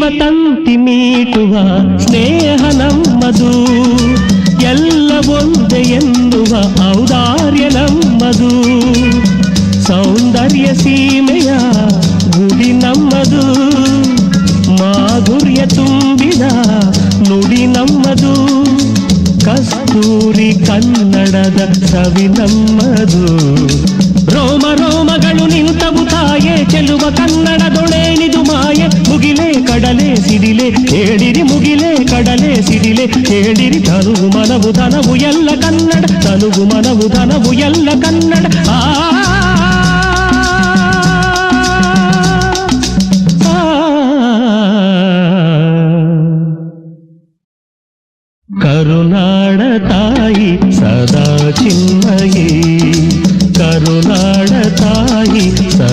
ತಂತಿ ಮೀಟುವ ಸ್ನೇಹ ನಮ್ಮದು ಎಲ್ಲ ಒಂದೆ ಎನ್ನುವ ಔದಾರ್ಯ ನಮ್ಮದು ಸೌಂದರ್ಯ ಸೀಮೆಯ ಗುಡಿ ನಮ್ಮದು ಮಾಧುರ್ಯ ತುಂಬಿದ ನುಡಿ ನಮ್ಮದು ಕಸ್ತೂರಿ ಕನ್ನಡದ ಸವಿ ನಮ್ಮದು ರೋಮ ರೋಮಗಳು ನಿಂತವು ತಾಯೆ ಚೆಲುವ ಕನ್ನಡದೊಳೇನಿದು ಮಾಯೆ ಮುಗಿಲೆ కడలే సిడిలే ఏడిరి ముగిలే కడలే సిడిలే. ఏడిరి తనువు మనవు తనవు ఎల్ల కన్నడ తనువు మనవు తనవు ఎల్ల కన్నడ. ఆ కరుణాడ తాయి సదా చిన్నయే కరుణాడ తాయి సదా